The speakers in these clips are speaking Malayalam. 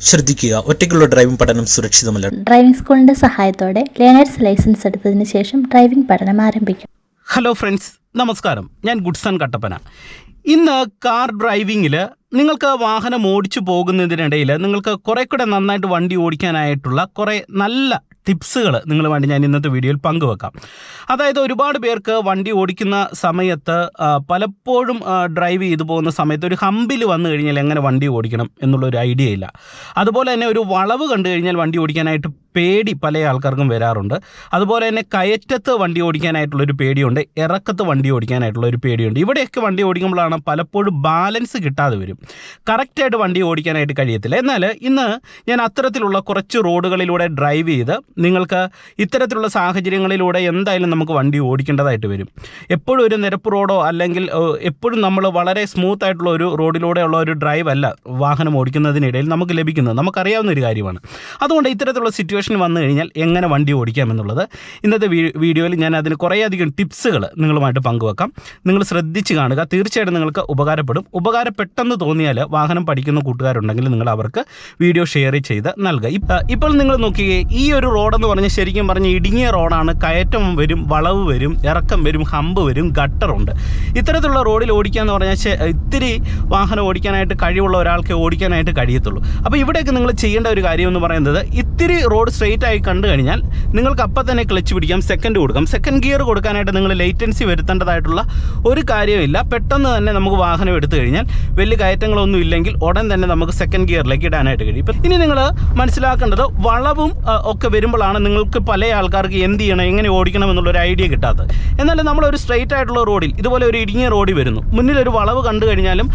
ശ്രദ്ധിക്കുക. ഒറ്റയ്ക്കുള്ള ഡ്രൈവിംഗ് പഠനം സുരക്ഷിതമല്ല. ഡ്രൈവിംഗ് സ്കൂളിന്റെ സഹായത്തോടെ ലേണേഴ്സ് ലൈസൻസ് എടുത്തതിന് ശേഷം ഡ്രൈവിംഗ് പഠനം ആരംഭിക്കും. ഹലോ ഫ്രണ്ട്സ് നമസ്കാരം. ഞാൻ ഗുഡ്സൺ കട്ടപ്പന. ഇന്ന് കാർ ഡ്രൈവിങ്ങിൽ നിങ്ങൾക്ക് വാഹനം ഓടിച്ചു പോകുന്നതിനിടയിൽ നിങ്ങൾക്ക് കുറെ കൂടെ നന്നായിട്ട് വണ്ടി ഓടിക്കാനായിട്ടുള്ള കുറേ നല്ല ടിപ്സുകൾ നിങ്ങളുമായിട്ട് ഞാൻ ഇന്നത്തെ വീഡിയോയിൽ പങ്കുവെക്കാം. അതായത് ഒരുപാട് പേർക്ക് വണ്ടി ഓടിക്കുന്ന സമയത്ത് പലപ്പോഴും ഡ്രൈവ് ചെയ്തു പോകുന്ന സമയത്ത് ഒരു ഹമ്പിൽ വന്നു കഴിഞ്ഞാൽ എങ്ങനെ വണ്ടി ഓടിക്കണം എന്നുള്ളൊരു ഐഡിയ ഇല്ല. അതുപോലെ തന്നെ ഒരു വളവ് കണ്ടു കഴിഞ്ഞാൽ വണ്ടി ഓടിക്കാനായിട്ട് പേടി പല ആൾക്കാർക്കും വരാറുണ്ട്. അതുപോലെ തന്നെ കയറ്റത്ത് വണ്ടി ഓടിക്കാനായിട്ടുള്ളൊരു പേടിയുണ്ട്. ഇറക്കത്ത് വണ്ടി ഓടിക്കാനായിട്ടുള്ള ഒരു പേടിയുണ്ട്. ഇവിടെയൊക്കെ വണ്ടി ഓടിക്കുമ്പോഴാണ് പലപ്പോഴും ബാലൻസ് കിട്ടാതെ വരും. കറക്റ്റായിട്ട് വണ്ടി ഓടിക്കാനായിട്ട് കഴിയത്തില്ല. എന്നാൽ ഇന്ന് ഞാൻ അത്തരത്തിലുള്ള കുറച്ച് റോഡുകളിലൂടെ ഡ്രൈവ് ചെയ്ത് നിങ്ങൾക്ക് ഇത്തരത്തിലുള്ള സാഹചര്യങ്ങളിലൂടെ എന്തായാലും നമുക്ക് വണ്ടി ഓടിക്കേണ്ടതായിട്ട് വരും. എപ്പോഴും ഒരു നിരപ്പ് റോഡോ അല്ലെങ്കിൽ എപ്പോഴും നമ്മൾ വളരെ സ്മൂത്ത് ആയിട്ടുള്ള ഒരു റോഡിലൂടെയുള്ള ഒരു ഡ്രൈവ് അല്ല വാഹനം ഓടിക്കുന്നതിനിടയിൽ നമുക്ക് ലഭിക്കുന്നത്. നമുക്കറിയാവുന്ന ഒരു കാര്യമാണ്. അതുകൊണ്ട് ഇത്തരത്തിലുള്ള സിറ്റുവേഷൻ വന്നു കഴിഞ്ഞാൽ എങ്ങനെ വണ്ടി ഓടിക്കാം എന്നുള്ളത് ഇന്നത്തെ വീഡിയോയിൽ ഞാൻ അതിന് കുറേയധികം ടിപ്സുകൾ നിങ്ങളുമായിട്ട് പങ്കുവെക്കാം. നിങ്ങൾ ശ്രദ്ധിച്ച് കാണുക. തീർച്ചയായിട്ടും നിങ്ങൾക്ക് ഉപകാരപ്പെടും. ഉപകാരപ്പെട്ടെന്ന് തോന്നിയാൽ വാഹനം പഠിക്കുന്ന കൂട്ടുകാരുണ്ടെങ്കിൽ നിങ്ങൾ അവർക്ക് വീഡിയോ ഷെയർ ചെയ്ത് നൽകുക. ഇപ്പ- ഇപ്പോൾ നിങ്ങൾ നോക്കിയേ ഈ ഒരു റോഡെന്ന് പറഞ്ഞാൽ ശരിക്കും പറഞ്ഞാൽ ഇടുങ്ങിയ റോഡാണ്. കയറ്റം വരും വളവ് വരും ഇറക്കം വരും ഹമ്പ് വരും ഗട്ടറുണ്ട് ഇത്തരത്തിലുള്ള റോഡിൽ ഓടിക്കുക എന്ന് പറഞ്ഞാൽ ഇത്തിരി വാഹനം ഓടിക്കാനായിട്ട് കഴിവുള്ള ഒരാൾക്ക് ഓടിക്കാനായിട്ട് കഴിയത്തുള്ളൂ. അപ്പോൾ ഇവിടെയൊക്കെ നിങ്ങൾ ചെയ്യേണ്ട ഒരു കാര്യം എന്ന് പറയുന്നത് ഇത്തിരി റോഡ് സ്ട്രെയിറ്റ് ആയി കണ്ടു കഴിഞ്ഞാൽ നിങ്ങൾക്ക് അപ്പം തന്നെ ക്ലച്ച് പിടിക്കാം സെക്കൻഡ് കൊടുക്കാം. സെക്കൻഡ് ഗിയർ കൊടുക്കാനായിട്ട് നിങ്ങൾ ലേറ്റൻസി വരുത്തേണ്ടതായിട്ടുള്ള ഒരു കാര്യമില്ല പെട്ടെന്ന് തന്നെ നമുക്ക് വാഹനം എടുത്തു കഴിഞ്ഞാൽ വലിയ കയറ്റങ്ങളൊന്നും ഇല്ലെങ്കിൽ ഉടൻ തന്നെ നമുക്ക് സെക്കൻഡ് ഗിയറിലേക്ക് ഇടാനായിട്ട് കഴിയും. ഇപ്പം ഇനി നിങ്ങൾ മനസ്സിലാക്കേണ്ടത് വളവും ഒക്കെ വരുമ്പോഴാണ് നിങ്ങൾക്ക് പല ആൾക്കാർക്ക് എന്ത് ചെയ്യണം എങ്ങനെ ഓടിക്കണം എന്നുള്ളൊരു ഐഡിയ കിട്ടാത്തത്. എന്നാൽ നമ്മളൊരു സ്ട്രെയിറ്റ് ആയിട്ടുള്ള റോഡിൽ ഇതുപോലെ ഒരു ഇടുങ്ങിയ റോഡിൽ വരുന്നു. മുന്നിലൊരു വളവ് കണ്ടു കഴിഞ്ഞാലും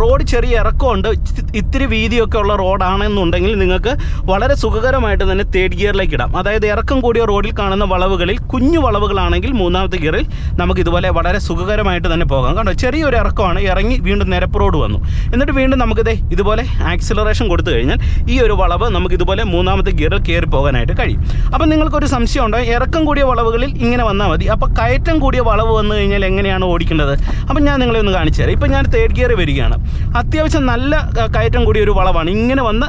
റോഡ് ചെറിയ ഇറക്കമുണ്ട്. ഇത്തി- ഇത്തിരി വീതിയൊക്കെ ഉള്ള റോഡാണെന്നുണ്ടെങ്കിൽ നിങ്ങൾക്ക് വളരെ സുഖകരമായിട്ട് തന്നെ തേർഡ് ഗിയറിലേക്ക് ഇടാം. അതായത് ഇറക്കം കൂടിയ റോഡിൽ കാണുന്ന വളവുകളിൽ കുഞ്ഞു വളവുകളാണെങ്കിൽ മൂന്നാമത്തെ ഗിയറിൽ നമുക്ക് ഇതുപോലെ വളരെ സുഖകരമായിട്ട് തന്നെ പോകാം. കണ്ടോ? ചെറിയൊരു ഇറക്കമാണ്. ഇറങ്ങി വീണ്ടും നിരപ്പ് റോഡ് വന്നു. എന്നിട്ട് വീണ്ടും നമുക്കിത് ഇതുപോലെ ആക്സിലറേഷൻ കൊടുത്തു കഴിഞ്ഞാൽ ഈ ഒരു വളവ് നമുക്ക് ഇതുപോലെ മൂന്നാമത്തെ ഗിയറിൽ കയറി പോകാനായിട്ട് കഴിയും. അപ്പം നിങ്ങൾക്കൊരു സംശയം ഉണ്ടോ? ഇറക്കം കൂടിയ വളവുകളിൽ ഇങ്ങനെ വന്നാൽ മതി. അപ്പോൾ കയറ്റം കൂടിയ വളവ് വന്നു കഴിഞ്ഞാൽ എങ്ങനെയാണ് ഓടിക്കേണ്ടത്? അപ്പം ഞാൻ നിങ്ങളെ ഒന്ന് കാണിച്ചു തരാം. ഇപ്പം ഞാൻ തേർഡ് ഗിയർ വരികയാണ്. അത്യാവശ്യം നല്ല കയറ്റം കൂടിയ ഒരു വളവാണ്. ഇങ്ങനെ വന്ന്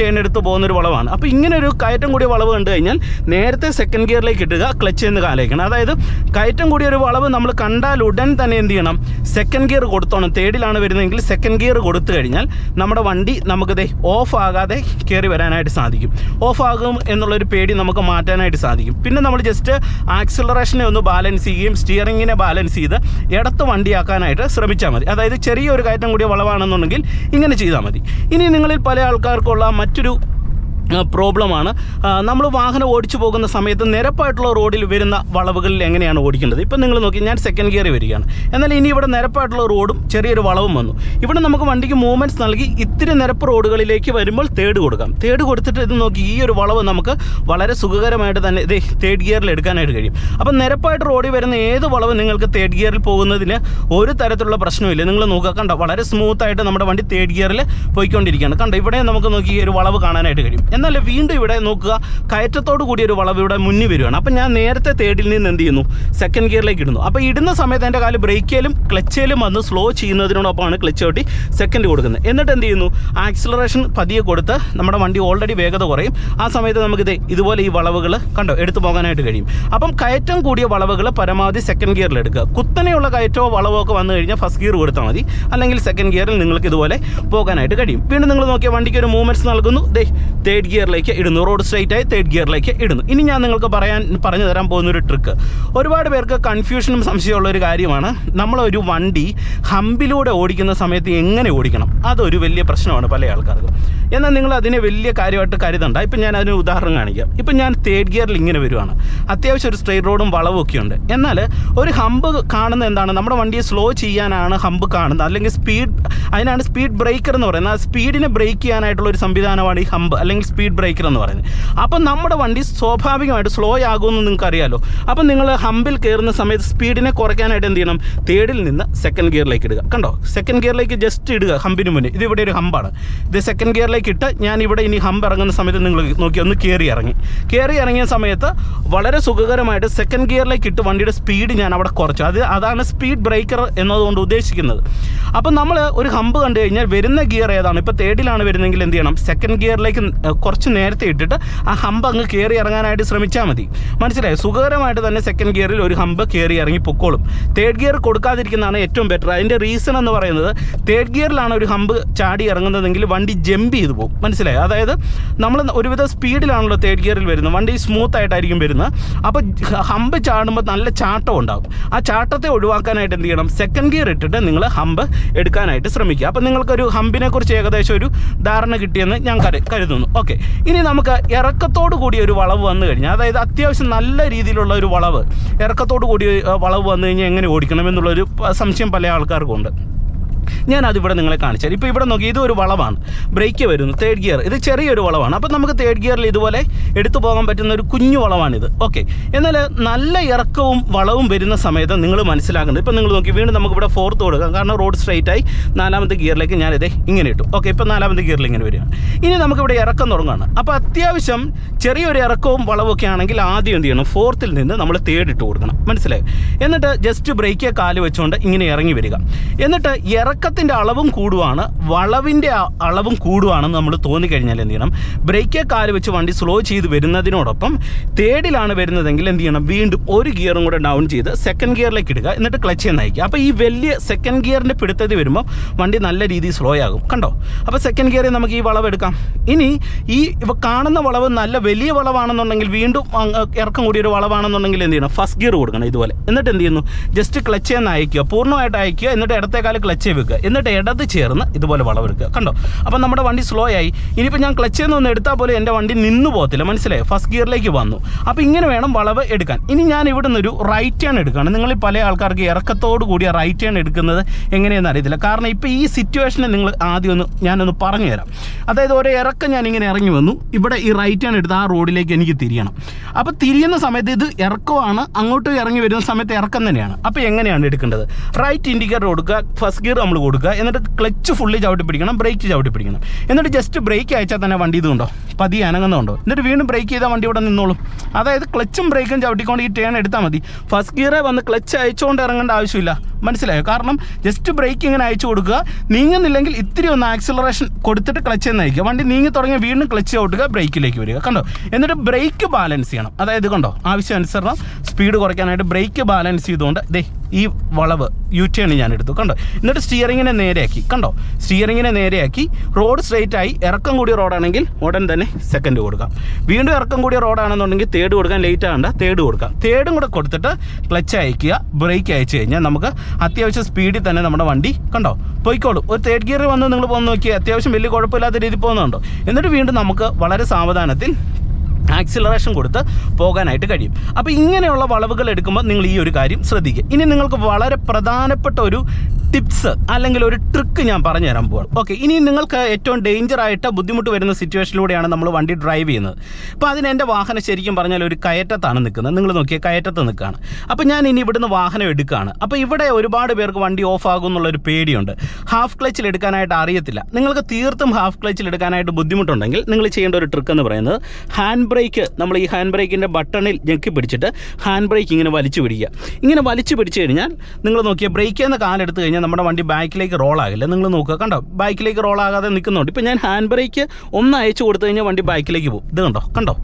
ടേൺ എടുത്ത് പോകുന്ന ഒരു വളവാണ്. അപ്പോൾ ഇങ്ങനെ ഒരു കയറ്റം കൂടിയ വളവ് കണ്ടു കഴിഞ്ഞാൽ നേരത്തെ സെക്കൻഡ് ഗിയറിലേക്ക് ഇടുക ക്ലച്ച് എന്ന് കാലേക്കണം. അതായത് കയറ്റം കൂടിയ ഒരു വളവ് നമ്മൾ കണ്ടാൽ ഉടൻ തന്നെ എന്ത് ചെയ്യണം? Second gear കൊടുത്തോണം. തേടിലാണ് വരുന്നതെങ്കിൽ സെക്കൻഡ് ഗിയർ കൊടുത്തു കഴിഞ്ഞാൽ നമ്മുടെ വണ്ടി നമുക്കിത് ഓഫ് ആകാതെ കയറി വരാനായിട്ട് സാധിക്കും. ഓഫ് ആകും എന്നുള്ളൊരു പേടി നമുക്ക് മാറ്റാനായിട്ട് സാധിക്കും. പിന്നെ നമ്മൾ ജസ്റ്റ് ആക്സിലറേഷനെ ഒന്ന് ബാലൻസ് ചെയ്യുകയും സ്റ്റിയറിങ്ങിനെ ബാലൻസ് ചെയ്ത് ഇടത്ത് വണ്ടിയാക്കാനായിട്ട് ശ്രമിച്ചാൽ മതി. അതായത് ചെറിയൊരു കയറ്റം കൂടിയ വളവാണെന്നുണ്ടെങ്കിൽ ഇങ്ങനെ ചെയ്താൽ മതി. ഇനി നിങ്ങളിൽ പല ആൾക്കാർക്കുള്ള മറ്റൊരു പ്രോബ്ലമാണ്. നമ്മൾ വാഹനം ഓടിച്ചു പോകുന്ന സമയത്ത് നിരപ്പായിട്ടുള്ള റോഡിൽ വരുന്ന വളവുകളിൽ എങ്ങനെയാണ് ഓടിക്കേണ്ടത്? ഇപ്പം നിങ്ങൾ നോക്കി ഞാൻ സെക്കൻഡ് ഗിയറിൽ വരികയാണ്. എന്നാൽ ഇനി ഇവിടെ നിരപ്പായിട്ടുള്ള റോഡും ചെറിയൊരു വളവും വന്നു. ഇവിടെ നമുക്ക് വണ്ടിക്ക് മൂവ്മെന്റ്സ് നൽകി ഇത്തിരി നിരപ്പ് റോഡുകളിലേക്ക് വരുമ്പോൾ തേർഡ് കൊടുക്കാം. തേർഡ് കൊടുത്തിട്ട് ഇത് നോക്കി ഈ ഒരു വളവ് നമുക്ക് വളരെ സുഖകരമായിട്ട് തന്നെ ഇത് തേർഡ് ഗിയറിൽ എടുക്കാനായിട്ട് കഴിയും. അപ്പം നിരപ്പായിട്ട് റോഡിൽ വരുന്ന ഏത് വളവ് നിങ്ങൾക്ക് തേർഡ് ഗിയറിൽ പോകുന്നതിന് ഒരു തരത്തിലുള്ള പ്രശ്നമില്ല നിങ്ങൾ നോക്കുക കണ്ടോ വളരെ സ്മൂത്തായിട്ട് നമ്മുടെ വണ്ടി തേർഡ് ഗിയറിൽ പോയിക്കൊണ്ടിരിക്കുകയാണ്. കണ്ടോ ഇവിടെ നമുക്ക് നോക്കി ഈ ഒരു വളവ് കാണാനായിട്ട് കഴിയും. എന്നാൽ വീണ്ടും ഇവിടെ നോക്കുക. കയറ്റത്തോട് കൂടി ഒരു വളവ് ഇവിടെ മുന്നിൽ വരുവാണ്. അപ്പം ഞാൻ നേരത്തെ തേർഡിൽ നിന്ന് എന്ത് ചെയ്യുന്നു? സെക്കൻഡ് ഗിയറിലേക്ക് ഇടുന്നു. അപ്പോൾ ഇടുന്ന സമയത്ത് എന്റെ കാൽ ബ്രേക്കിലും ക്ലച്ചിലും വന്ന് സ്ലോ ചെയ്യുന്നതിനോടൊപ്പമാണ് ക്ലച്ച് ചവിട്ടി സെക്കൻഡ് കൊടുക്കുന്നത്. എന്നിട്ട് എന്ത് ചെയ്യുന്നു? ആക്സിലറേഷൻ പതിയെ കൊടുത്ത് നമ്മുടെ വണ്ടി ഓൾറെഡി വേഗത കുറയും. ആ സമയത്ത് നമുക്കിത് ഇതുപോലെ ഈ വളവുകൾ കണ്ടോ? എടുത്തു പോകാനായിട്ട് കഴിയും. അപ്പം കയറ്റം കൂടിയ വളവുകൾ പരമാവധി സെക്കൻഡ് ഗിയറിൽ എടുക്കുക. കുത്തനെയുള്ള കയറ്റമോ വളവോ ഒക്കെ വന്നു കഴിഞ്ഞാൽ ഫസ്റ്റ് ഗിയർ കൊടുത്താൽ മതി. അല്ലെങ്കിൽ സെക്കൻഡ് ഗിയറിൽ നിങ്ങൾക്ക് ഇതുപോലെ പോകാനായിട്ട് കഴിയും. വീണ്ടും നിങ്ങൾ നോക്കിയാൽ വണ്ടിക്ക് ഒരു മൂവ്മെന്റ്സ് നൽകുന്നു. ദേ തേർഡ് ഗിയറിലേക്ക് ഇടുന്നു. റോഡ് സ്ട്രൈറ്റ് ആയി തേർഡ് ഗിയറിലേക്ക് ഇടുന്നു. ഇനി ഞാൻ നിങ്ങൾക്ക് പറയാൻ പറഞ്ഞു തരാൻ പോകുന്ന ഒരു ട്രിക്ക് ഒരുപാട് പേർക്ക് കൺഫ്യൂഷനും സംശയമുള്ള ഒരു കാര്യമാണ്. നമ്മളൊരു വണ്ടി ഹമ്പിലൂടെ ഓടിക്കുന്ന സമയത്ത് എങ്ങനെ ഓടിക്കണം? അതൊരു വലിയ പ്രശ്നമാണ് പല ആൾക്കാർക്കും. എന്നാൽ നിങ്ങൾ അതിനെ വലിയ കാര്യമായിട്ട് കരുതണ്ട. ഇപ്പം ഞാൻ അതിന് ഉദാഹരണം കാണിക്കാം. ഇപ്പം ഞാൻ തേർഡ് ഗിയറിൽ ഇങ്ങനെ വരുവാണ്. അത്യാവശ്യം ഒരു സ്ട്രെയിറ്റ് റോഡും വളവും ഒക്കെ ഉണ്ട്. എന്നാൽ ഒരു ഹമ്പ് കാണുന്ന എന്താണ്? നമ്മുടെ വണ്ടിയെ സ്ലോ ചെയ്യാനാണ് ഹമ്പ് കാണുന്നത്. അല്ലെങ്കിൽ സ്പീഡ് അതിനാണ് സ്പീഡ് ബ്രേക്കർ എന്ന് പറയുന്നത്. ആ സ്പീഡിനെ ബ്രേക്ക് ചെയ്യാനായിട്ടുള്ള ഒരു സംവിധാനമാണ് ഈ ഹമ്പ് അല്ലെങ്കിൽ സ്പീഡ് ബ്രേക്കർ എന്ന് പറയുന്നത്. അപ്പം നമ്മുടെ വണ്ടി സ്വാഭാവികമായിട്ട് സ്ലോ ആകുമെന്ന് നിങ്ങൾക്ക് അറിയാലോ. അപ്പം നിങ്ങൾ ഹമ്പിൽ കയറുന്ന സമയത്ത് സ്പീഡിനെ കുറയ്ക്കാനായിട്ട് എന്ത് ചെയ്യണം? തേർഡിൽ നിന്ന് സെക്കൻഡ് ഗിയറിലേക്ക് ഇടുക. കണ്ടോ? സെക്കൻഡ് ഗിയറിലേക്ക് ജസ്റ്റ് ഇടുക. ഹമ്പിന് മുന്നേ ഇത് ഇവിടെ ഒരു ഹമ്പാണ് ഇത് സെക്കൻഡ് ഗിയറിലേക്ക് ഇട്ട് ഞാൻ ഇവിടെ ഇനി ഹമ്പ് ഇറങ്ങുന്ന സമയത്ത് നിങ്ങൾ നോക്കി ഒന്ന് കയറി ഇറങ്ങി. കയറി ഇറങ്ങിയ സമയത്ത് വളരെ സുഖകരമായിട്ട് സെക്കൻഡ് ഗിയറിലേക്ക് ഇട്ട് വണ്ടിയുടെ സ്പീഡ് ഞാൻ അവിടെ കുറച്ചു. അത് അതാണ് സ്പീഡ് ബ്രേക്കർ എന്നതുകൊണ്ട് ഉദ്ദേശിക്കുന്നത്. അപ്പം നമ്മൾ ഒരു ഹമ്പ് കണ്ടു കഴിഞ്ഞാൽ വരുന്ന ഗിയർ ഏതാണ്? ഇപ്പോൾ തേർഡിലാണ് വരുന്നതെങ്കിൽ എന്ത് ചെയ്യണം? സെക്കൻഡ് ഗിയറിലേക്ക് കുറച്ച് നേരത്തെ ഇട്ടിട്ട് ആ ഹമ്പ് അങ്ങ് കയറി ഇറങ്ങാനായിട്ട് ശ്രമിച്ചാൽ മതി. മനസ്സിലായി? സുഖകരമായിട്ട് തന്നെ സെക്കൻഡ് ഗിയറിൽ ഒരു ഹമ്പ് കയറി ഇറങ്ങി പൊക്കോളും. തേർഡ് ഗിയർ കൊടുക്കാതിരിക്കുന്നതാണ് ഏറ്റവും ബെറ്റർ അതിന്റെ റീസൺ എന്ന് പറയുന്നത് തേർഡ് ഗിയറിലാണ് ഒരു ഹമ്പ് ചാടി ഇറങ്ങുന്നതെങ്കിൽ വണ്ടി ജമ്പ് ചെയ്ത്. പോകും. മനസ്സിലായി? അതായത് നമ്മൾ ഒരുവിധം സ്പീഡിലാണല്ലോ തേർഡ് ഗിയറിൽ വരുന്നത്. വണ്ടി സ്മൂത്ത് ആയിട്ടായിരിക്കും വരുന്നത്. അപ്പോൾ ഹമ്പ് ചാടുമ്പോൾ നല്ല ചാട്ടം ഉണ്ടാകും. ആ ചാട്ടത്തെ ഒഴിവാക്കാനായിട്ട് എന്ത് ചെയ്യണം? സെക്കൻഡ് ഗിയർ ഇട്ടിട്ട് നിങ്ങൾ ഹമ്പ് എടുക്കാനായിട്ട് ശ്രമിക്കുക. അപ്പോൾ നിങ്ങൾക്കൊരു ഹമ്പിനെ കുറിച്ച് ഏകദേശം ഒരു ധാരണ കിട്ടിയെന്ന് ഞാൻ കരു കരുതുന്നു. ഓക്കെ ഇനി നമുക്ക് ഇറക്കത്തോട് കൂടി ഒരു വളവ് വന്നു കഴിഞ്ഞാൽ അതായത് അത്യാവശ്യം നല്ല രീതിയിലുള്ള ഒരു വളവ് ഇറക്കത്തോട് കൂടി വളവ് വന്നു കഴിഞ്ഞാൽ എങ്ങനെ ഓടിക്കണം എന്നുള്ളൊരു സംശയം പല ആൾക്കാർക്കും ഉണ്ട്. ഞാൻ അതിവിടെ നിങ്ങളെ കാണിച്ചാൽ ഇപ്പോൾ ഇവിടെ നോക്കി ഇത് ഒരു വളവാണ്. ബ്രേക്ക് വരുന്നു തേർഡ് ഗിയർ ഇത് ചെറിയൊരു വളവാണ്. അപ്പോൾ നമുക്ക് തേർഡ് ഗിയറിൽ ഇതുപോലെ എടുത്തു പോകാൻ പറ്റുന്ന ഒരു കുഞ്ഞു വളവാണിത്. ഓക്കെ എന്നാൽ നല്ല ഇറക്കവും വളവും വരുന്ന സമയത്ത് നിങ്ങൾ മനസ്സിലാക്കുന്നത് ഇപ്പോൾ നിങ്ങൾ നോക്കി വീണ്ടും നമുക്ക് ഇവിടെ ഫോർത്ത് കൊടുക്കാം കാരണം റോഡ് സ്ട്രൈറ്റ് ആയി നാലാമത്തെ ഗിയറിലേക്ക് ഞാനിത് ഇങ്ങനെ ഇട്ടു. ഓക്കെ ഇപ്പോൾ നാലാമത്തെ ഗിയറിൽ ഇങ്ങനെ വരികയാണ്. ഇനി നമുക്കിവിടെ ഇറക്കം തുടങ്ങുകയാണ് അപ്പോൾ അത്യാവശ്യം ചെറിയൊരു ഇറക്കവും വളവൊക്കെ ആണെങ്കിൽ ആദ്യം എന്ത് ചെയ്യണം ഫോർത്തിൽ നിന്ന് നമ്മൾ തേർഡ് ഇട്ട് കൊടുക്കണം. മനസ്സിലായി? എന്നിട്ട് ജസ്റ്റ് ബ്രേക്ക് കാൽ വെച്ചുകൊണ്ട് ഇങ്ങനെ ഇറങ്ങി വരിക. എന്നിട്ട് ഇറക്കത്തിന്റെ അളവും കൂടുവാണ്. വളവിന്റെ അളവും കൂടുവാണെന്ന് നമ്മൾ തോന്നിക്കഴിഞ്ഞാൽ എന്ത് ചെയ്യണം? ബ്രേക്ക് കാൽ വെച്ച് വണ്ടി സ്ലോ ചെയ്ത് വരുന്നതിനോടൊപ്പം തേർഡിലാണ് വരുന്നതെങ്കിൽ എന്ത് ചെയ്യണം? വീണ്ടും ഒരു ഗിയറും കൂടെ ഡൗൺ ചെയ്ത് സെക്കൻഡ് ഗിയറിലേക്ക് ഇടുക. എന്നിട്ട് ക്ലച്ച് നയിക്കുക അപ്പോൾ ഈ വലിയ സെക്കൻഡ് ഗിയറിന്റെ പിടുത്തത്തിൽ വരുമ്പോൾ വണ്ടി നല്ല രീതിയിൽ സ്ലോ ആകും. കണ്ടോ? അപ്പോൾ സെക്കൻഡ് ഗിയറിൽ നമുക്ക് ഈ വളവ് എടുക്കാം. ഇനി ഈ ഇപ്പോൾ കാണുന്ന വളവ് നല്ല വലിയ വളവാണെന്നുണ്ടെങ്കിൽ വീണ്ടും ഇറക്കം കൂടിയൊരു വളവാണെന്നുണ്ടെങ്കിൽ എന്ത് ചെയ്യണം? ഫസ്റ്റ് ഗിയർ കൊടുക്കണം ഇതുപോലെ. എന്നിട്ട് എന്ത് ചെയ്യുന്നു? ജസ്റ്റ് ക്ലച്ച് എന്ന് അയക്കുക പൂർണമായിട്ട് അയക്കുക എന്നിട്ട് ഇടത്തേക്കാൽ ക്ലച്ച് വെക്കുക. എന്നിട്ട് ഇടത് ചേർന്ന് ഇതുപോലെ വളവെടുക്കുക. കണ്ടോ? അപ്പം നമ്മുടെ വണ്ടി സ്ലോ ആയി. ഇനിയിപ്പോൾ ഞാൻ ക്ലച്ച് നിന്ന് എടുത്താൽ പോലും എന്റെ വണ്ടി നിന്ന് പോകത്തില്ല. മനസ്സിലായി? ഫസ്റ്റ് ഗിയറിലേക്ക് വന്നു. അപ്പോൾ ഇങ്ങനെ വേണം വളവ് എടുക്കാൻ. ഇനി ഞാൻ ഇവിടെ നിന്നൊരു റൈറ്റ് ടേൺ എടുക്കുകയാണ്. നിങ്ങൾ പല ആൾക്കാർക്ക് ഇറക്കത്തോട് കൂടിയ റൈറ്റ് ടേൺ എടുക്കുന്നത് എങ്ങനെയെന്ന് അറിയത്തില്ല. കാരണം ഇപ്പോൾ ഈ സിറ്റുവേഷനെ നിങ്ങൾ ആദ്യം ഒന്ന് ഞാനൊന്ന് പറഞ്ഞു തരാം. അതായത് ഒരു ഇറക്കം ഞാൻ ഇങ്ങനെ ഇറങ്ങി വന്നു. ഇവിടെ ഈ റൈറ്റ് ടേൺ എടുത്ത് ആ റോഡിലേക്ക് എനിക്ക് തിരിയണം. അപ്പോൾ തിരിയുന്ന സമയത്ത് ഇത് ഇറക്കമാണ് അങ്ങോട്ട് ഇറങ്ങി വരുന്ന സമയത്ത് ഇറക്കം തന്നെയാണ്. അപ്പോൾ എങ്ങനെയാണ് എടുക്കേണ്ടത്? റൈറ്റ് ഇൻഡിക്കേറ്റർ കൊടുക്കുക ഫസ്റ്റ് ഗിയർ നമ്മൾ കൊടുക്കുക. എന്നിട്ട് ക്ലച്ച് ഫുള്ളി ചവിട്ടി പിടിക്കണം ബ്രേക്ക് ചവിട്ടി പിടിക്കണം. എന്നിട്ട് ജസ്റ്റ് ബ്രേക്ക് അയച്ചാൽ തന്നെ വണ്ടി ഇതുണ്ടോ പതിയെ അനങ്ങുന്നുണ്ടോ എന്നിട്ട് വീണ്ടും ബ്രേക്ക് ചെയ്താൽ വണ്ടി ഇവിടെ നിന്നോളും. അതായത് ക്ലച്ചും ബ്രേക്കും ചവിട്ടിക്കൊണ്ട് ഈ ടേൺ എടുത്താൽ മതി. ഫസ്റ്റ് ഗിയറെ വന്ന് ക്ലച്ച് അയച്ചുകൊണ്ട് ഇറങ്ങേണ്ട ആവശ്യമില്ല. മനസ്സിലായോ? കാരണം ജസ്റ്റ് ബ്രേക്ക് ഇങ്ങനെ അയച്ചു കൊടുക്കുക. നീങ്ങുന്നില്ലെങ്കിൽ ഇത്തിരി ഒന്ന് ആക്സിലറേഷൻ കൊടുത്തിട്ട് ക്ലച്ച് എന്ന് അയക്കുക. വണ്ടി നീങ്ങി തുടങ്ങി വീണ്ടും ക്ലച്ച് ചവിട്ടുക ബ്രേക്കിലേക്ക് വരിക. കണ്ടോ? എന്നിട്ട് ബ്രേക്ക് ബാലൻസ് ചെയ്യണം. അതായത് കണ്ടോ? ആവശ്യാനുസരണം സ്പീഡ് കുറയ്ക്കാനായിട്ട് ബ്രേക്ക് ബാലൻസ് ചെയ്തുകൊണ്ട് ദേ ഈ വളവ് യു ടേൺ ഞാൻ എടുത്തു. കണ്ടോ? എന്നിട്ട് സ്റ്റിയറിങ്ങിനെ നേരെയാക്കി. കണ്ടോ? സ്റ്റിയറിങ്ങിനെ നേരെയാക്കി. റോഡ് സ്ട്രെയിറ്റ് ആയി. ഇറക്കം കൂടിയ റോഡാണെങ്കിൽ ഉടൻ തന്നെ സെക്കൻഡ് കൊടുക്കാം. വീണ്ടും ഇറക്കം കൂടിയ റോഡാണെന്നുണ്ടെങ്കിൽ തേർഡ് കൊടുക്കാൻ ലേറ്റ് ആകണ്ട തേർഡ് കൊടുക്കാം. തേർഡും കൂടെ കൊടുത്തിട്ട് ക്ലച്ച് അയക്കുക ബ്രേക്ക് അയച്ചു കഴിഞ്ഞാൽ നമുക്ക് അത്യാവശ്യം സ്പീഡിൽ തന്നെ നമ്മുടെ വണ്ടി കണ്ടോ? പോയിക്കോളും. ഒരു തേർഡ് ഗിയർ വന്ന് നിങ്ങൾ പോകുന്ന നോക്കിയാൽ അത്യാവശ്യം വലിയ കുഴപ്പമില്ലാത്ത രീതിയിൽ പോകുന്നുണ്ടോ? എന്നിട്ട് വീണ്ടും നമുക്ക് വളരെ സാവധാനത്തിൽ ആക്സിലറേഷൻ കൊടുത്ത് പോകാനായിട്ട് കഴിയും. അപ്പോൾ ഇങ്ങനെയുള്ള വളവുകൾ എടുക്കുമ്പോൾ നിങ്ങൾ ഈ ഒരു കാര്യം ശ്രദ്ധിക്കുക. ഇനി നിങ്ങൾക്ക് വളരെ പ്രധാനപ്പെട്ട ഒരു ടിപ്സ് അല്ലെങ്കിൽ ഒരു ട്രിക്ക് ഞാൻ പറഞ്ഞു തരാൻ പോവാണ്. ഓക്കെ ഇനി നിങ്ങൾക്ക് ഏറ്റവും ഡേഞ്ചർ ആയിട്ട് ബുദ്ധിമുട്ട് വരുന്ന സിറ്റുവേഷനിലൂടെയാണ് നമ്മൾ വണ്ടി ഡ്രൈവ് ചെയ്യുന്നത്. അപ്പോൾ അതിന് എന്റെ വാഹനം ശരിക്കും പറഞ്ഞാൽ ഒരു കയറ്റത്താണ് നിൽക്കുന്നത്. നിങ്ങൾ നോക്കിയ കയറ്റത്ത് നിൽക്കുകയാണ് അപ്പോൾ ഞാൻ ഇനി ഇവിടുന്ന് വാഹനം എടുക്കുകയാണ്. അപ്പോൾ ഇവിടെ ഒരുപാട് പേർക്ക് വണ്ടി ഓഫ് ആകും എന്നുള്ളൊരു പേടിയുണ്ട്. ഹാഫ് ക്ലച്ചിൽ എടുക്കാനായിട്ട് അറിയത്തില്ല. നിങ്ങൾക്ക് തീർത്തും ഹാഫ് ക്ലച്ചിൽ എടുക്കാനായിട്ട് ബുദ്ധിമുട്ടുണ്ടെങ്കിൽ നിങ്ങൾ ചെയ്യേണ്ട ഒരു ട്രിക്ക് എന്ന് പറയുന്നത് ഹാൻഡ് ബ്രേക്ക് നമ്മൾ ഈ ഹാൻഡ് ബ്രേക്കിന്റെ ബട്ടണിൽ ഞെക്കി പിടിച്ചിട്ട് ഹാൻഡ് ബ്രേക്ക് ഇങ്ങനെ വലിച്ചു പിടിക്കുക. ഇങ്ങനെ വലിച്ചു പിടിച്ചു കഴിഞ്ഞാൽ നിങ്ങൾ നോക്കിയ ബ്രേക്ക് നിന്ന് കാലെടുത്ത് കഴിഞ്ഞാൽ നമ്മുടെ വണ്ടി ബാക്കിലേക്ക് റോളാകില്ല നിങ്ങൾ നോക്കുക. കണ്ടോ? ബാക്കിലേക്ക് റോൾ ആകാതെ നിൽക്കുന്നുണ്ട്. ഇപ്പോൾ ഞാൻ ഹാൻഡ് ബ്രേക്ക് ഒന്ന് അയച്ചു കൊടുത്തു കഴിഞ്ഞാൽ വണ്ടി ബാക്കിലേക്ക് പോകും. ഇത് കണ്ടോ? കണ്ടോ?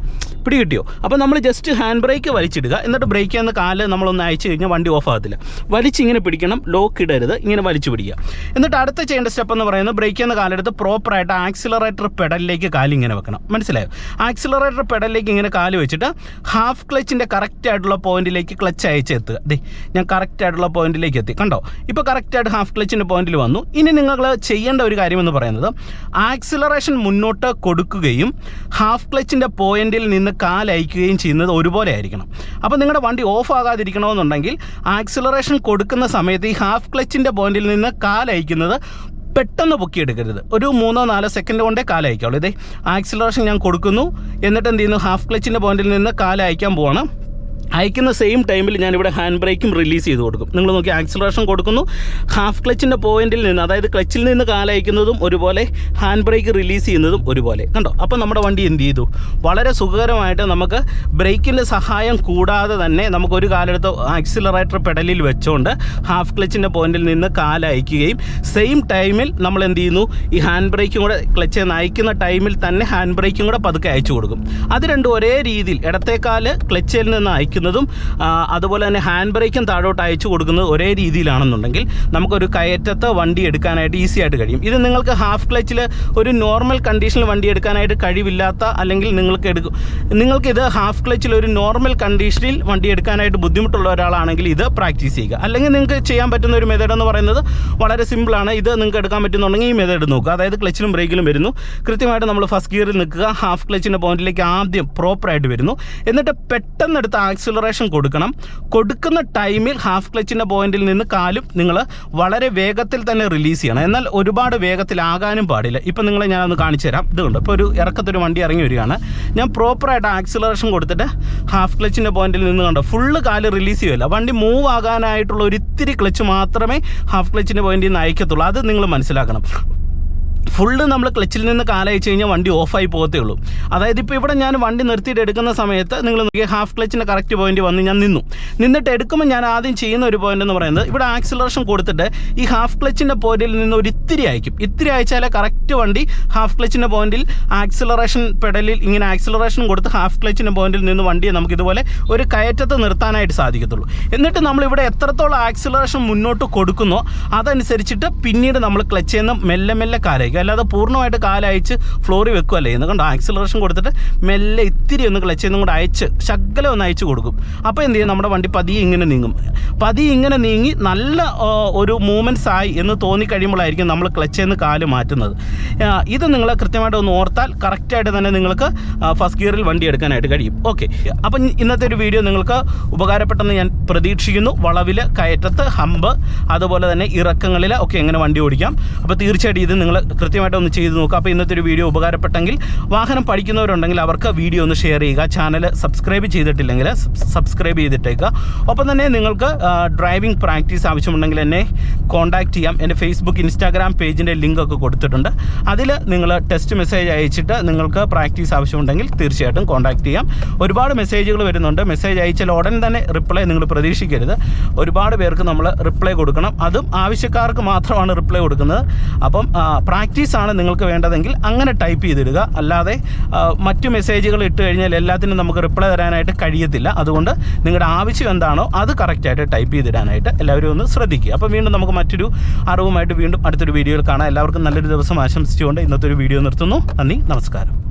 പിടി കിട്ടിയോ അപ്പോൾ നമ്മൾ ജസ്റ്റ് ഹാൻഡ് ബ്രേക്ക് വലിച്ചിടുക. എന്നിട്ട് ബ്രേക്ക് എന്ന കാൽ നമ്മളൊന്ന് അയച്ചു കഴിഞ്ഞാൽ വണ്ടി ഓഫ് ആകത്തില്ല. വലിച്ചിങ്ങനെ പിടിക്കണം. ലോക്ക് ഇടരുത്. ഇങ്ങനെ വലിച്ചു പിടിക്കുക. എന്നിട്ട് അടുത്ത ചെയ്യേണ്ട സ്റ്റെപ്പ് എന്ന് പറയുന്നത് ബ്രേക്ക് എന്ന കാലെടുത്ത് പ്രോപ്പറായിട്ട് ആക്സിലറേറ്റർ പെഡലിലേക്ക് കാലിങ്ങനെ വെക്കണം. മനസ്സിലായോ? ആക്സിലറേറ്റർ പെഡലിലേക്ക് ഇങ്ങനെ കാൽ വെച്ചിട്ട് ഹാഫ് ക്ലച്ചിന്റെ കറക്റ്റ് ആയിട്ടുള്ള പോയിന്റിലേക്ക് ക്ലച്ച് അയച്ചെത്തുക അതെ ഞാൻ കറക്റ്റ് ആയിട്ടുള്ള പോയിന്റിലേക്ക് എത്തി. കണ്ടോ? ഇപ്പോൾ കറക്റ്റായിട്ട് ഹാഫ് ക്ലച്ചിന്റെ പോയിന്റിൽ വന്നു. ഇനി നിങ്ങൾ ചെയ്യേണ്ട ഒരു കാര്യം എന്ന് പറയുന്നത് ആക്സിലറേഷൻ മുന്നോട്ട് കൊടുക്കുകയും ഹാഫ് ക്ലച്ചിന്റെ പോയിന്റിൽ നിന്ന് കാലയക്കുകയും ചെയ്യുന്നത് ഒരുപോലെ ആയിരിക്കണം. അപ്പോൾ നിങ്ങളുടെ വണ്ടി ഓഫ് ആകാതിരിക്കണമെന്നുണ്ടെങ്കിൽ ആക്സിലറേഷൻ കൊടുക്കുന്ന സമയത്ത് ഈ ഹാഫ് ക്ലച്ചിന്റെ പോയിന്റിൽ നിന്ന് കാലയക്കുന്നത് പെട്ടെന്ന് പൊക്കിയെടുക്കരുത്. ഒരു മൂന്നോ നാലോ സെക്കൻഡ് കൊണ്ടേ കാലയക്കുള്ളൂ ഇതേ ആക്സിലറേഷൻ ഞാൻ കൊടുക്കുന്നു. എന്നിട്ട് എന്ത് ചെയ്യുന്നു? ഹാഫ് ക്ലച്ചിന്റെ പോയിന്റിൽ നിന്ന് കാലയക്കാൻ പോവാണ്. അയക്കുന്ന സെയിം ടൈമിൽ ഞാനിവിടെ ഹാൻഡ് ബ്രേക്കും റിലീസ് ചെയ്ത് കൊടുക്കും. നിങ്ങൾ നോക്കി ആക്സിലറേഷൻ കൊടുക്കുന്നു. ഹാഫ് ക്ലച്ചിന്റെ പോയിന്റിൽ നിന്ന് അതായത് ക്ലച്ചിൽ നിന്ന് കാലയക്കുന്നതും ഒരുപോലെ ഹാൻഡ് ബ്രേക്ക് റിലീസ് ചെയ്യുന്നതും ഒരുപോലെ. കണ്ടോ? അപ്പോൾ നമ്മുടെ വണ്ടി എന്ത് ചെയ്തു? വളരെ സുഖകരമായിട്ട് നമുക്ക് ബ്രേക്കിന്റെ സഹായം കൂടാതെ തന്നെ നമുക്കൊരു കാലെടുത്ത് ആക്സിലറേറ്റർ പെഡലിൽ വെച്ചുകൊണ്ട് ഹാഫ് ക്ലച്ചിന്റെ പോയിന്റിൽ നിന്ന് കാലയക്കുകയും സെയിം ടൈമിൽ നമ്മൾ എന്ത് ചെയ്യുന്നു? ഈ ഹാൻഡ് ബ്രേക്കും കൂടെ ക്ലച്ച് നയിക്കുന്ന ടൈമിൽ തന്നെ ഹാൻഡ് ബ്രേക്കും കൂടെ പതുക്കെ അയച്ചു കൊടുക്കും. അത് രണ്ടും ഒരേ രീതിയിൽ ഇടത്തേക്കാൽ ക്ലച്ചിൽ നിന്ന് അയക്കുന്നതും ആ, അതുപോലെ തന്നെ ഹാൻഡ് ബ്രേക്കും താഴോട്ട് അയച്ചു കൊടുക്കുന്നത് ഒരേ രീതിയിലാണെന്നുണ്ടെങ്കിൽ നമുക്കൊരു കയറ്റത്തെ വണ്ടി എടുക്കാനായിട്ട് ഈസി ആയിട്ട് കഴിയും. ഇത് നിങ്ങൾക്ക് ഹാഫ് ക്ലച്ചിൽ ഒരു നോർമൽ കണ്ടീഷനിൽ വണ്ടി എടുക്കാനായിട്ട് കഴിവില്ലാത്ത അല്ലെങ്കിൽ നിങ്ങൾക്ക് എടുക്കും നിങ്ങൾക്കിത് ഹാഫ് ക്ലച്ചിൽ ഒരു നോർമൽ കണ്ടീഷനിൽ വണ്ടി എടുക്കാനായിട്ട് ബുദ്ധിമുട്ടുള്ള ഒരാളാണെങ്കിൽ ഇത് പ്രാക്ടീസ് ചെയ്യുക. അല്ലെങ്കിൽ നിങ്ങൾക്ക് ചെയ്യാൻ പറ്റുന്ന ഒരു മെത്തേഡ് എന്ന് പറയുന്നത് വളരെ സിമ്പിളാണ് ഇത് നിങ്ങൾക്ക് എടുക്കാൻ പറ്റുന്നുണ്ടെങ്കിൽ ഈ മെത്തേഡ് നോക്കുക. അതായത് ക്ലച്ചിലും ബ്രേക്കിലും വരുന്നു. കൃത്യമായിട്ട് നമ്മൾ ഫസ്റ്റ് ഗിയറിൽ നിൽക്കുക. ഹാഫ് ക്ലച്ചിന്റെ പോയിന്റിലേക്ക് ആദ്യം പ്രോപ്പറായിട്ട് വരുന്നു. എന്നിട്ട് പെട്ടെന്ന് എടുത്ത് ആക്സിലറേഷൻ കൊടുക്കണം. കൊടുക്കുന്ന ടൈമിൽ ഹാഫ് ക്ലച്ചിന്റെ പോയിന്റിൽ നിന്ന് കാലും നിങ്ങൾ വളരെ വേഗത്തിൽ തന്നെ റിലീസ് ചെയ്യണം. എന്നാൽ ഒരുപാട് വേഗത്തിലാകാനും പാടില്ല. ഇപ്പം നിങ്ങളെ ഞാനൊന്ന് കാണിച്ചു തരാം. ഇതുകൊണ്ട് ഇപ്പോൾ ഒരു ഇറക്കത്തൊരു വണ്ടി ഇറങ്ങി വരികയാണ്. ഞാൻ പ്രോപ്പറായിട്ട് ആക്സിലറേഷൻ കൊടുത്തിട്ട് ഹാഫ് ക്ലച്ചിന്റെ പോയിന്റിൽ നിന്ന് കണ്ടോ? ഫുള്ള് കാൽ റിലീസ് ചെയ്യുമല്ല വണ്ടി മൂവ് ആകാനായിട്ടുള്ള ഒരു ഇത്തിരി ക്ലച്ച് മാത്രമേ ഹാഫ് ക്ലച്ചിന്റെ പോയിന്റിൽ നിന്ന് അയക്കത്തുള്ളൂ. അത് നിങ്ങൾ മനസ്സിലാക്കണം. ഫുള്ള് നമ്മൾ ക്ലച്ചിൽ നിന്ന് കാലയച്ച് കഴിഞ്ഞാൽ വണ്ടി ഓഫായി പോകത്തേ ഉള്ളൂ. അതായത് ഇപ്പോൾ ഇവിടെ ഞാൻ വണ്ടി നിർത്തിയിട്ട് എടുക്കുന്ന സമയത്ത് നിങ്ങൾ നോക്കിയ ഹാഫ് ക്ലച്ചിന്റെ കറക്റ്റ് പോയിന്റ് വന്ന് ഞാൻ നിന്നു. നിന്നിട്ട് എടുക്കുമ്പോൾ ഞാൻ ആദ്യം ചെയ്യുന്ന ഒരു പോയിന്റ് എന്ന് പറയുന്നത് ഇവിടെ ആക്സിലറേഷൻ കൊടുത്തിട്ട് ഈ ഹാഫ് ക്ലച്ചിന്റെ പോയിന്റിൽ നിന്ന് ഒരു ഇത്തിരി അയക്കും. ഇത്തിരി അയച്ചാലേ കറക്റ്റ് വണ്ടി ഹാഫ് ക്ലച്ചിന്റെ പോയിന്റിൽ ആക്സിലറേഷൻ പെഡലിൽ ഇങ്ങനെ ആക്സിലറേഷൻ കൊടുത്ത് ഹാഫ് ക്ലച്ചിന്റെ പോയിന്റിൽ നിന്ന് വണ്ടിയെ നമുക്ക് ഇതുപോലെ ഒരു കയറ്റത്ത് നിർത്താനായിട്ട് സാധിക്കത്തുള്ളൂ. എന്നിട്ട് നമ്മൾ ഇവിടെ എത്രത്തോളം ആക്സിലറേഷൻ മുന്നോട്ട് കൊടുക്കുന്നോ അതനുസരിച്ചിട്ട് പിന്നീട് നമ്മൾ ക്ലച്ചിൽ നിന്ന് മെല്ലെ മെല്ലെ കാലയക്കും. അല്ലാതെ പൂർണമായിട്ട് കാലയച്ച് ഫ്ലോറിൽ വെക്കുകയല്ല. ചെയ്യുന്നത് കണ്ടോ? ആക്സിലറേഷൻ കൊടുത്തിട്ട് മെല്ലെ ഇത്തിരി ഒന്ന് ക്ലച്ച് ഒന്നും കൂടെ അയച്ച് ശകലം ഒന്ന് അയച്ചു കൊടുക്കും. അപ്പോൾ എന്ത് ചെയ്യും? നമ്മുടെ വണ്ടി പതിയെ ഇങ്ങനെ നീങ്ങും. പതിയെ ഇങ്ങനെ നീങ്ങി നല്ല ഒരു മൂവ്മെന്റ്സ് ആയി എന്ന് തോന്നിക്കഴിയുമ്പോഴായിരിക്കും നമ്മൾ ക്ലച്ചിൽ നിന്ന് കാൽ മാറ്റുന്നത്. ഇത് നിങ്ങൾ കൃത്യമായിട്ട് ഒന്ന് ഓർത്താൽ കറക്റ്റായിട്ട് തന്നെ നിങ്ങൾക്ക് ഫസ്റ്റ് ഗിയറിൽ വണ്ടി എടുക്കാനായിട്ട് കഴിയും. ഓക്കെ അപ്പം ഇന്നത്തെ ഒരു വീഡിയോ നിങ്ങൾക്ക് ഉപകാരപ്പെട്ടെന്ന് ഞാൻ പ്രതീക്ഷിക്കുന്നു. വളവിൽ കയറ്റത്ത് ഹമ്പ് അതുപോലെ തന്നെ ഇറക്കങ്ങളിൽ ഒക്കെ എങ്ങനെ വണ്ടി ഓടിക്കാം. അപ്പോൾ തീർച്ചയായിട്ടും ഇത് നിങ്ങൾ കൃത്യമായിട്ട് ഒന്ന് ചെയ്ത് നോക്കുക. അപ്പോൾ ഇന്നത്തെ ഒരു വീഡിയോ ഉപകാരപ്പെട്ടെങ്കിൽ വാഹനം പഠിക്കുന്നവരുണ്ടെങ്കിൽ അവർക്ക് വീഡിയോ ഒന്ന് ഷെയർ ചെയ്യുക. ചാനൽ സബ്സ്ക്രൈബ് ചെയ്തിട്ടില്ലെങ്കിൽ സബ്സ്ക്രൈബ് ചെയ്തിട്ടേക്കുക ഒപ്പം തന്നെ നിങ്ങൾക്ക് ഡ്രൈവിംഗ് പ്രാക്ടീസ് ആവശ്യമുണ്ടെങ്കിൽ എന്നെ കോൺടാക്റ്റ് ചെയ്യാം. എന്റെ ഫേസ്ബുക്ക് ഇൻസ്റ്റാഗ്രാം പേജിന്റെ ലിങ്ക് ഒക്കെ കൊടുത്തിട്ടുണ്ട്. അതിൽ നിങ്ങൾ ടെസ്റ്റ് മെസ്സേജ് അയച്ചിട്ട് നിങ്ങൾക്ക് പ്രാക്ടീസ് ആവശ്യമുണ്ടെങ്കിൽ തീർച്ചയായിട്ടും കോൺടാക്റ്റ് ചെയ്യാം. ഒരുപാട് മെസ്സേജുകൾ വരുന്നുണ്ട്. മെസ്സേജ് അയച്ചാൽ ഉടൻ തന്നെ റിപ്ലൈ നിങ്ങൾ പ്രതീക്ഷിക്കരുത്. ഒരുപാട് പേർക്ക് നമ്മൾ റിപ്ലൈ കൊടുക്കണം. അതും ആവശ്യക്കാർക്ക് മാത്രമാണ് റിപ്ലൈ കൊടുക്കുന്നത്. അപ്പം പ്രാക്ടീസാണ് നിങ്ങൾക്ക് വേണ്ടതെങ്കിൽ അങ്ങനെ ടൈപ്പ് ചെയ്തിടുക. അല്ലാതെ മറ്റു മെസ്സേജുകൾ ഇട്ട് കഴിഞ്ഞാൽ എല്ലാത്തിനും നമുക്ക് റിപ്ലൈ തരാനായിട്ട് കഴിയത്തില്ല. അതുകൊണ്ട് നിങ്ങളുടെ ആവശ്യം എന്താണോ അത് കറക്റ്റായിട്ട് ടൈപ്പ് ചെയ്തിടാനായിട്ട് എല്ലാവരും ഒന്ന് ശ്രദ്ധിക്കുക. അപ്പോൾ വീണ്ടും നമുക്ക് മറ്റൊരു അറിവുമായിട്ട് വീണ്ടും അടുത്തൊരു വീഡിയോയിൽ കാണാം. എല്ലാവർക്കും നല്ലൊരു ദിവസം ആശംസിച്ചുകൊണ്ട് ഇന്നത്തെ ഒരു വീഡിയോ നിർത്തുന്നു. നന്ദി നമസ്കാരം.